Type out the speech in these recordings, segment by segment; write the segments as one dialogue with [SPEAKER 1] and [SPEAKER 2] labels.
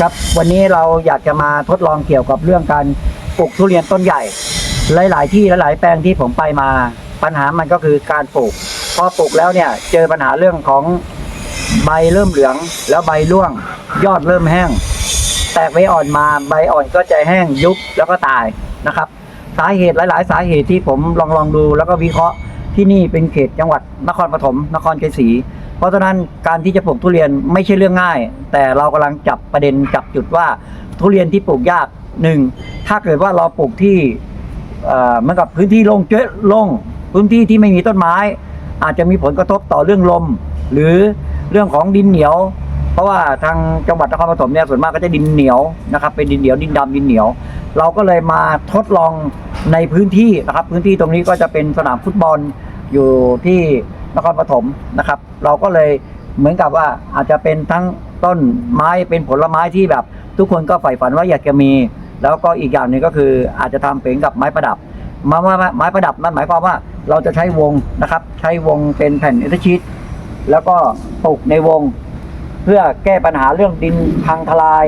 [SPEAKER 1] ครับ วันนี้เราอยากจะมาทดลองเกี่ยวกับเรื่องการปลูกทุเรียนต้นใหญ่ หลาย ๆ ที่หลาย ๆ แปลงที่ผมไปมา ปัญหามันก็คือการปลูก พอปลูกแล้วเนี่ยเจอปัญหาเรื่องของใบเริ่มเหลือง แล้วใบร่วง ยอดเริ่มแห้ง แตกใบอ่อนมาใบอ่อนก็จะแห้งยุบแล้วก็ตายนะครับ สาเหตุหลาย ๆ สาเหตุที่ผมลองลองดูแล้วก็วิเคราะห์ ที่นี่เป็นเขตจังหวัดนครปฐมนครชัยศรีเพราะฉะนั้นการที่จะปลูกทุเรียนไม่ใช่เรื่องง่าย แต่เรากำลังจับประเด็นจับจุดว่าทุเรียนที่ปลูกยากหนึ่งถ้าเกิดว่าเราปลูกที่เอ่อเหมือนกับพื้นที่โล่งเจ๊ะโล่งพื้นที่ที่ไม่มีต้นไม้ อาจจะมีผลกระทบต่อเรื่องลม หรือเรื่องของดินเหนียว เพราะว่าทางจังหวัดนครปฐมเนี่ยส่วนมากก็จะดินเหนียวนะครับเป็นดินเหนียวดินดำดินเหนียว เราก็เลยมาทดลอง ในพื้นที่นะครับ พื้นที่ตรงนี้ก็จะเป็นสนามฟุตบอลอยู่ที่นครปฐมนะครับ เราก็เลยเหมือนกับว่าอาจจะเป็นทั้งต้นไม้เป็นผลไม้ที่แบบ ทุกคนก็ใฝ่ฝันว่าอยากจะมี แล้วก็อีกอย่างหนึ่งก็คืออาจจะทำเป็นกับไม้ประดับม้ไม้ไม้ประดับนั่นหมายความว่าเราจะใช้วงนะครับ ใช้วงเป็นแผ่นเอทชีตแล้วก็ปลูกในวง เพื่อแก้ปัญหาเรื่องดินพังทลาย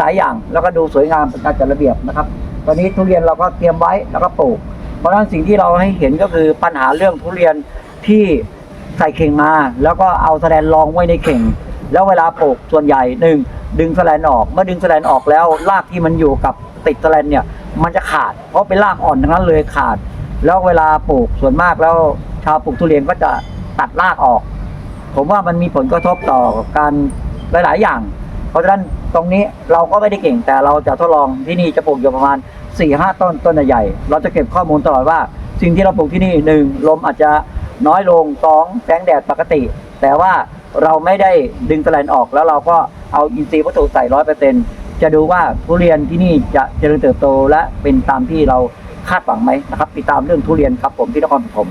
[SPEAKER 1] หลาย ๆ อย่าง แล้วก็ดูสวยงามเป็นการจัดระเบียบนะครับ ตอนนี้ทุเรียนเราก็เตรียมไว้แล้วก็ปลูก เพราะฉะนั้นสิ่งที่เราให้เห็นก็คือปัญหาเรื่องทุเรียนที่ใส่เข่งมา แล้วก็เอาแสลนรองไว้ในเข่ง แล้วเวลาปลูกส่วนใหญ่หนึ่งดึงแสลนออก เมื่อดึงแสลนออกแล้วรากที่มันอยู่กับติดแสลนเนี่ยมันจะขาด เพราะเป็นรากอ่อนทั้งนั้นเลยขาด แล้วเวลาปลูกส่วนมากแล้วชาวปลูกทุเรียนก็จะตัดรากออก ผมว่ามันมีผลกระทบต่อการหลาย ๆ อย่าง เพราะฉะนั้น ตรงนี้เราก็ไม่ได้เก่งแต่เราจะทดลองที่นี่จะปลูกอยู่ประมาณ4ี่ห้าต้นต้นใหญ่ เราจะเก็บข้อมูลตลอดว่า สิ่งที่เราปลูกที่นี่หนึ่งลมอาจจะน้อยลงสองแสงแดดปกติ แต่ว่าเราไม่ได้ดึงแสลนออกแล้วเราก็เอาอินทรีย์วัตถุใส่ร้อยเปอร์เซ็นจะดูว่าทุเรียนที่นี่จะเจริญเติบโตและเป็นตามที่เราคาดหวังไหมนะครับติดตามเรื่องทุเรียนครับผมที่นครปฐม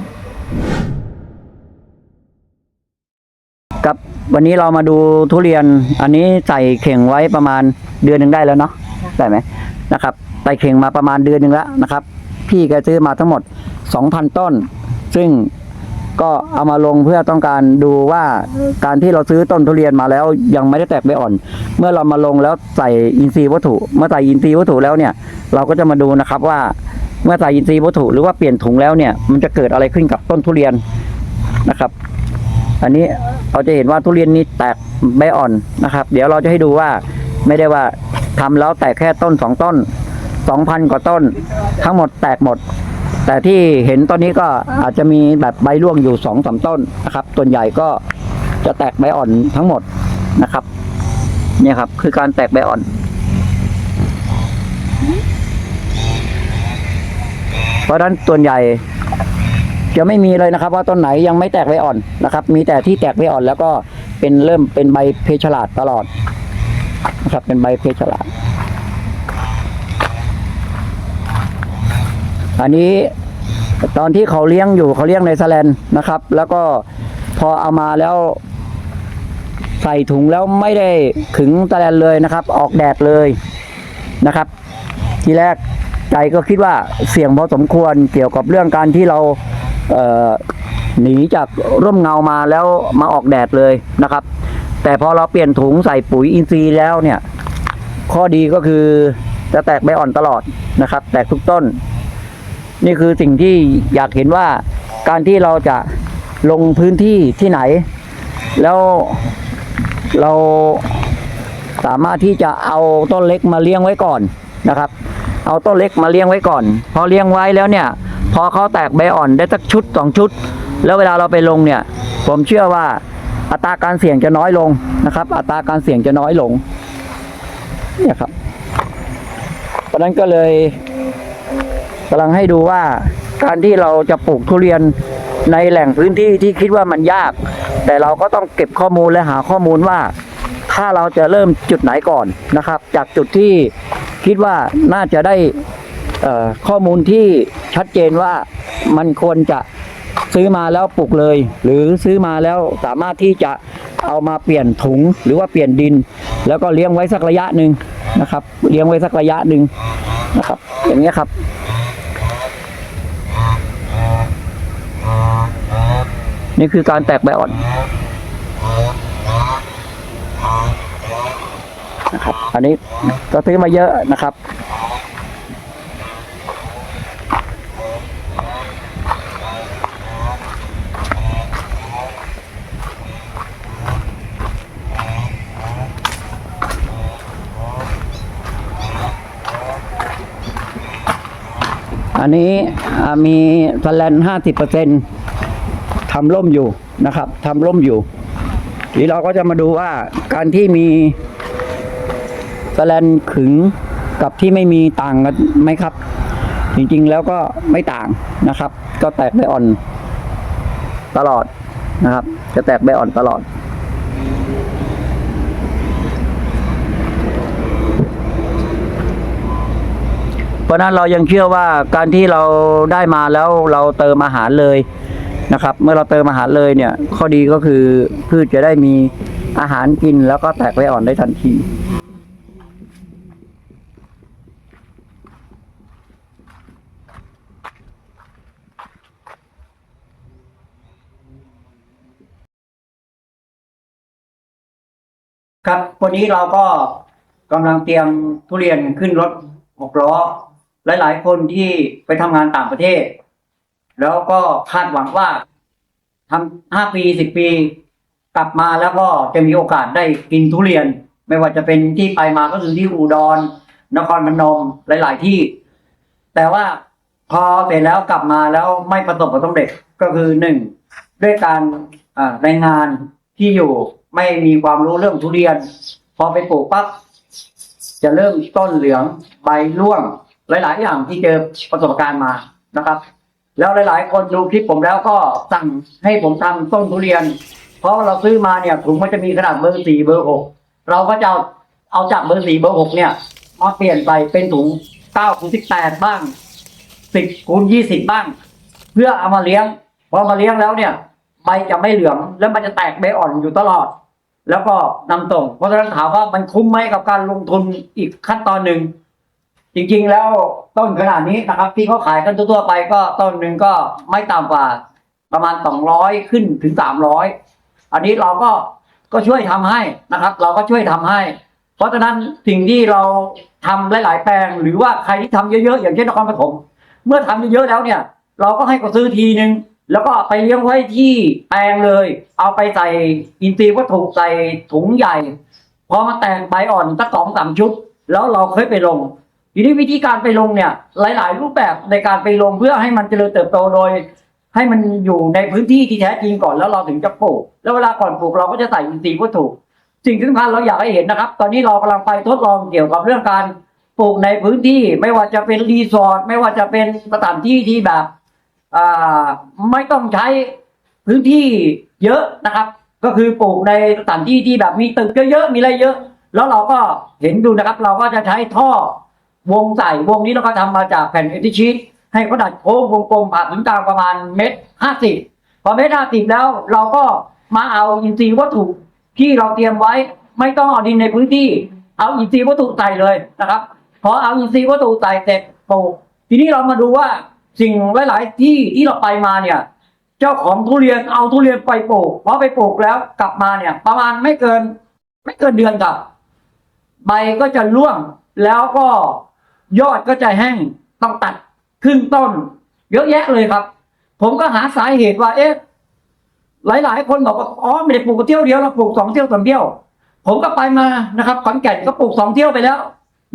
[SPEAKER 1] ครับ วันนี้เรามาดูทุเรียน อันนี้ใส่เข่งไว้ประมาณเดือนหนึ่งได้แล้วเนาะได้ไหมนะครับใส่เข่งมาประมาณเดือนหนึ่งแล้วนะครับ พี่แกซื้อมาทั้งหมด 2,000 ต้น ซึ่งก็เอามาลงเพื่อต้องการดูว่าการที่เราซื้อต้นทุเรียนมาแล้วยังไม่ได้แตกใบอ่อน เมื่อเรามาลงแล้วใส่อินทรีย์วัตถุ เมื่อใส่อินทรีย์วัตถุแล้วเนี่ย เราก็จะมาดูนะครับว่าเมื่อใส่อินทรีย์วัตถุหรือว่าเปลี่ยนถุงแล้วเนี่ยมันจะเกิดอะไรขึ้นกับต้นทุเรียนนะครับ อันนี้ เราจะเห็นว่าทุเรียนนี้แตกใบอ่อนนะครับ เดี๋ยวเราจะให้ดูว่าไม่ได้ว่าทำแล้วแตกแค่ต้นสองต้นสองพันกว่าต้น ทั้งหมดแตกหมด แต่ที่เห็นตอนนี้ก็อาจจะมีแบบใบร่วงอยู่สองสามต้นนะครับส่วนใหญ่ก็จะแตกใบอ่อนทั้งหมดนะครับ เนี่ยครับ คือการแตกใบอ่อนเพราะฉะนั้นส่วนใหญ่ จะไม่มีเลยนะครับว่าต้นไหนยังไม่แตกใบอ่อนนะครับ มีแต่ที่แตกใบอ่อนแล้วก็เป็นเริ่มเป็นใบเพชรฉลาดตลอดนะครับเป็นใบเพชรฉลาด อันนี้ตอนที่เขาเลี้ยงอยู่เขาเลี้ยงในสแลนนะครับ แล้วก็พอเอามาแล้วใส่ถุงแล้วไม่ได้ขึงสแลนเลยนะครับ ออกแดดเลยนะครับ ทีแรกใจก็คิดว่าเสี่ยงพอสมควรเกี่ยวกับเรื่องการที่เรา หนีจากร่มเงามาแล้วมาออกแดดเลยนะครับ แต่พอเราเปลี่ยนถุงใส่ปุ๋ยอินทรีย์แล้วเนี่ย ข้อดีก็คือจะแตกใบอ่อนตลอดนะครับ แตกทุกต้น นี่คือสิ่งที่อยากเห็นว่าการที่เราจะลงพื้นที่ที่ไหน แล้วเราสามารถที่จะเอาต้นเล็กมาเลี้ยงไว้ก่อนนะครับ เอาต้นเล็กมาเลี้ยงไว้ก่อน พอเลี้ยงไว้แล้วเนี่ย พอเขาแตกใบอ่อนได้สักชุดสองชุด แล้วเวลาเราไปลงเนี่ย ผมเชื่อว่าอัตราการเสี่ยงจะน้อยลงนะครับ อัตราการเสี่ยงจะน้อยลงเนี่ยครับเพราะนั้นก็เลยกำลังให้ดูว่าการที่เราจะปลูกทุเรียนในแหล่งพื้นที่ที่คิดว่ามันยาก แต่เราก็ต้องเก็บข้อมูลและหาข้อมูลว่า ถ้าเราจะเริ่มจุดไหนก่อนนะครับ จากจุดที่คิดว่าน่าจะได้ ข้อมูลที่ชัดเจนว่ามันควรจะซื้อมาแล้วปลูกเลย หรือซื้อมาแล้วสามารถที่จะเอามาเปลี่ยนถุงหรือว่าเปลี่ยนดิน แล้วก็เลี้ยงไว้สักระยะหนึ่งนะครับ เลี้ยงไว้สักระยะหนึ่งนะครับ อย่างเงี้ครับนี่คือการแตกใบอ่อนนะครับ อันนี้ก็ซื้อมาเยอะนะครับ อันนี้มีสแลนห้าสิบเปอร์เซ็นทำร่มอยู่นะครับทำร่มอยู่ทีเราก็จะมาดูว่าการที่มีสแลนขึงกับที่ไม่มีต่างกันไหมครับ จริงๆแล้วก็ไม่ต่างนะครับ ก็แตกใบอ่อนตลอดนะครับ จะแตกใบอ่อนตลอด ราะฉะนั้นเรายังเชื่อว่าการที่เราได้มาแล้วเราเติมอาหารเลยนะครับ เมื่อเราเติมอาหารเลยเนี่ย ข้อดีก็คือพืชจะได้มีอาหารกินแล้วก็แตกใบอ่อนได้ทันทีครับ วันนี้เราก็กำลังเตรียมทุเรียนขึ้นรถหกล้อ หลาย ๆ คนที่ไปทำงานต่างประเทศ แล้วก็คาดหวังว่าทำห้าปีสิบปี กลับมาแล้วก็จะมีโอกาสได้กินทุเรียน ไม่ว่าจะเป็นที่ไปมาก็คือที่อุดร นครพนมหลาย ๆ ที่ แต่ว่าพอเสร็จแล้วกลับมาแล้วไม่ประสบความสำเร็จก็คือหนึ่งด้วยการอ่าแรงงานที่อยู่ไม่มีความรู้เรื่องทุเรียน พอไปปลูกปั๊บจะเริ่มต้นเหลืองใบร่วง หลาย ๆ อย่างที่เจอประสบการณ์มานะครับ แล้วหลาย ๆ คนดูคลิปผมแล้วก็สั่งให้ผมทำต้นทุเรียน เพราะเราซื้อมาเนี่ยถุงมันจะมีขนาดเบอร์สี่เบอร์หกเราก็จะเอาจากเบอร์สี่เบอร์หกเนี่ยมาเปลี่ยนไปเป็นถุงเก้าถึงสิบแปดบ้างสิบคูณยี่สิบบ้าง เพื่อเอามาเลี้ยงพอมาเลี้ยงแล้วเนี่ยใบจะไม่เหลืองแล้วมันจะแตกใบอ่อนอยู่ตลอด แล้วก็นำส่งเพราะฉะนั้นถามว่ามันคุ้มไหมกับการลงทุนอีกขั้นตอนหนึ่ง จริงๆแล้วต้นขนาดนี้นะครับ ที่เขาขายกันทั่วๆไปก็ต้นหนึ่งก็ไม่ต่ำกว่า ประมาณสองร้อยขึ้นถึงสามร้อยอันนี้เราก็ก็ช่วยทำให้นะครับ เราก็ช่วยทำให้ เพราะฉะนั้นสิ่งที่เราทำหลาย ๆ แปลง หรือว่าใครที่ทำเยอะๆอย่างเช่นนครปฐมเมื่อทำเยอะๆแล้วเนี่ย เราก็ให้เขาซื้อทีนึงแล้วก็ไปเลี้ยงไว้ที่แปลงเลย เอาไปใส่อินทรีย์วัตถุใส่ถุงใหญ่พอมาแต่งใบอ่อนสักสองสามชุด แล้วเราเคยไปลง ทีนี้วิธีการไปลงเนี่ย หลาย ๆ รูปแบบในการไปลงเพื่อให้มันเจริญเติบโตโดย ให้มันอยู่ในพื้นที่ที่แท้จริงก่อนแล้วเราถึงจะปลูก แล้วเวลาก่อนปลูกเราก็จะใส่อินทรีย์วัตถุสิ่งสำคัญเราอยากให้เห็นนะครับ ตอนนี้เรากำลังไปทดลองเกี่ยวกับเรื่องการปลูกในพื้นที่ไม่ว่าจะเป็นรีสอร์ทไม่ว่าจะเป็นสถานที่ที่แบบไม่ต้องใช้พื้นที่เยอะนะครับ ก็คือปลูกในสถานที่ที่แบบมีตึกเยอะๆมีอะไรเยอะ แล้วเราก็เห็นดูนะครับ เราก็จะใช้ท่อ วงใส่วงนี้เราก็ทำมาจากแผ่นเอทิชีตให้เขาดัดโค้งวงกลมผ่าศูนย์กลางประมาณเมตรห้าสิบพอเมตรห้าสิบแล้วเราก็มาเอาอินทรีย์วัตถุที่เราเตรียมไว้ ไม่ต้องเอาดินในพื้นที่ เอาอินทรีย์วัตถุใส่เลยนะครับพอเอาอินทรีย์วัตถุใส่เสร็จปลูกทีนี้เรามาดูว่าสิ่งหลาย ๆ ที่ที่เราไปมาเนี่ย เจ้าของทุเรียนเอาทุเรียนไปปลูกพอไปปลูกแล้วกลับมาเนี่ย ประมาณไม่เกิน ไม่เกินเดือนกับใบก็จะร่วงแล้วก็ ยอดก็จะแห้งต้องตัดขึ้นต้น เยอะแยะเลยครับ ผมก็หาสาเหตุว่า เอ๊ะ หลาย ๆ คนบอกว่าอ๋อไม่ได้ปลูกเที่ยวเดียวเราปลูกสองเที่ยวสามเที่ยว ผมก็ไปมานะครับขอนแก่นก็ปลูกสองเที่ยวไปแล้ว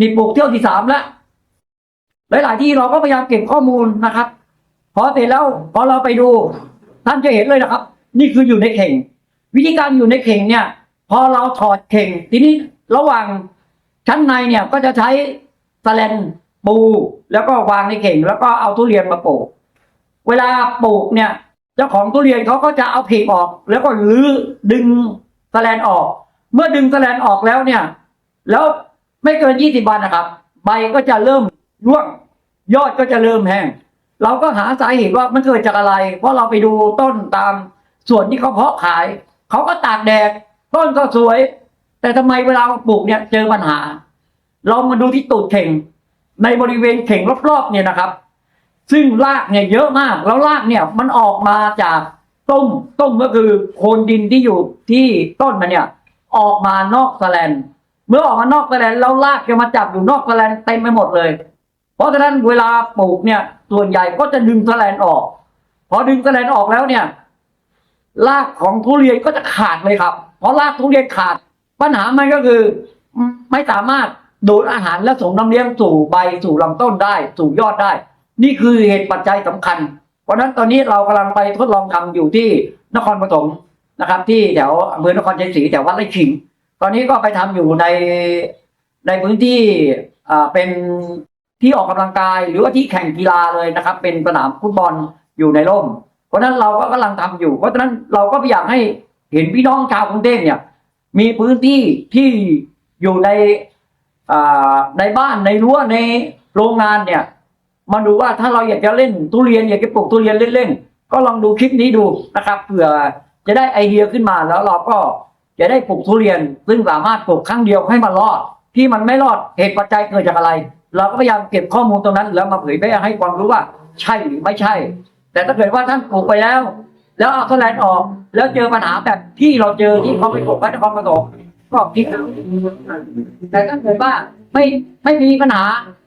[SPEAKER 1] นี่ปลูกเที่ยวที่สามแล้วหลาย ๆ ที่เราก็พยายามเก็บข้อมูลนะครับพอเสร็จแล้วพอเราไปดูท่านจะเห็นเลยนะครับ นี่คืออยู่ในเข่ง วิธีการอยู่ในเข่งเนี่ย พอเราถอดเข่ง ทีนี้ระหว่างชั้นในเนี่ยก็จะใช้ สแลนปู แล้วก็วางในเข่ง แล้วก็เอาทุเรียนมาปลูก เวลาปลูกเนี่ย เจ้าของทุเรียนเขาก็จะเอาผีออก แล้วก็รื้อดึงสแลนออก เมื่อดึงสแลนออกแล้วเนี่ย แล้วไม่เกินยี่สิบวันนะครับ ใบก็จะเริ่มร่วง ยอดก็จะเริ่มแห้ง เราก็หาสาเหตุว่ามันเกิดจากอะไร เพราะเราไปดูต้นตามส่วนที่เขาเพาะขาย เขาก็ตากแดดต้นก็สวย แต่ทำไมเวลาปลูกเนี่ยเจอปัญหา เรามาดูที่ตูดเข่ง ในบริเวณเข่งรอบๆเนี่ยนะครับ ซึ่งรากเนี่ยเยอะมาก แล้วรากเนี่ยมันออกมาจากต้มต้มก็คือโคนดินที่อยู่ที่ต้นมันเนี่ย ออกมานอกแสแลน
[SPEAKER 2] เมื่อออกมานอกแสลนแล้วลากจะมาจับอยู่นอกแสลนเต็มไปหมดเลย เพราะฉะนั้นเวลาปลูกเนี่ย ส่วนใหญ่ก็จะดึงแสลนออก พอดึงแสลนออกแล้วเนี่ยรากของทุเรียนก็จะขาดเลยครับ เพราะรากทุเรียนขาด ปัญหามันก็คือไม่สามารถ ดูดอาหารและส่งน้ำเลี้ยงสู่ใบสู่ลำต้นได้ สู่ยอดได้ นี่คือเหตุปัจจัยสำคัญ เพราะนั้นตอนนี้เรากำลังไปทดลองทำอยู่ที่นครปฐมนะครับ ที่แถวอำเภอนครชัยศรีแถววัดไร่ขิง ตอนนี้ก็ไปทำอยู่ในในพื้นที่อ่าเป็นที่ออกกำลังกาย หรือว่าที่แข่งกีฬาเลยนะครับ เป็นสนามฟุตบอลอยู่ในร่ม เพราะนั้นเราก็กำลังทำอยู่ เพราะฉะนั้นเราก็อยากให้เห็นพี่น้องชาวกรุงเทพเนี่ย มีพื้นที่ที่อยู่ใน ในบ้านในรั้วในโรงงานเนี่ย มาดูว่าถ้าเราอยากจะเล่นทุเรียนอยากจะปลูกทุเรียนเล่นๆก็ลองดูคลิปนี้ดูนะครับเผื่อจะได้ไอเดียขึ้นมาแล้วเราก็จะได้ปลูกทุเรียน ซึ่งสามารถปลูกครั้งเดียวให้มันรอด ที่มันไม่รอดเหตุปัจจัยเกิดจากอะไร เราก็พยายามเก็บข้อมูลตรงนั้น แล้วมาเผยแพร่ให้ความรู้ว่าใช่หรือไม่ใช่ แต่ถ้าเกิดว่าท่านปลูกไปแล้ว แล้วเอาแสลนออก แล้วเจอปัญหาแบบที่เราเจอที่เขาไปปลูกพันธุ์ความประสง ก็คิดเอาแต่ถ้าเกิดว่าไม่ไม่มีปัญหา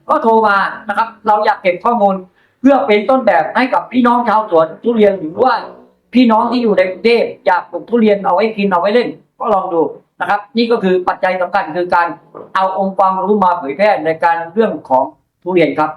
[SPEAKER 2] ก็โทรมานะครับ เราอยากเก็บข้อมูลเพื่อเป็นต้นแบบให้กับพี่น้องชาวสวนทุเรียนหรือว่าพี่น้องที่อยู่ในกรุงเทพอยากปลูกทุเรียนเอาไว้กินเอาไว้เล่น ก็ลองดูนะครับ นี่ก็คือปัจจัยสำคัญคือการเอาองค์ความรู้มาเผยแพร่ในการเรื่องของทุเรียนครับ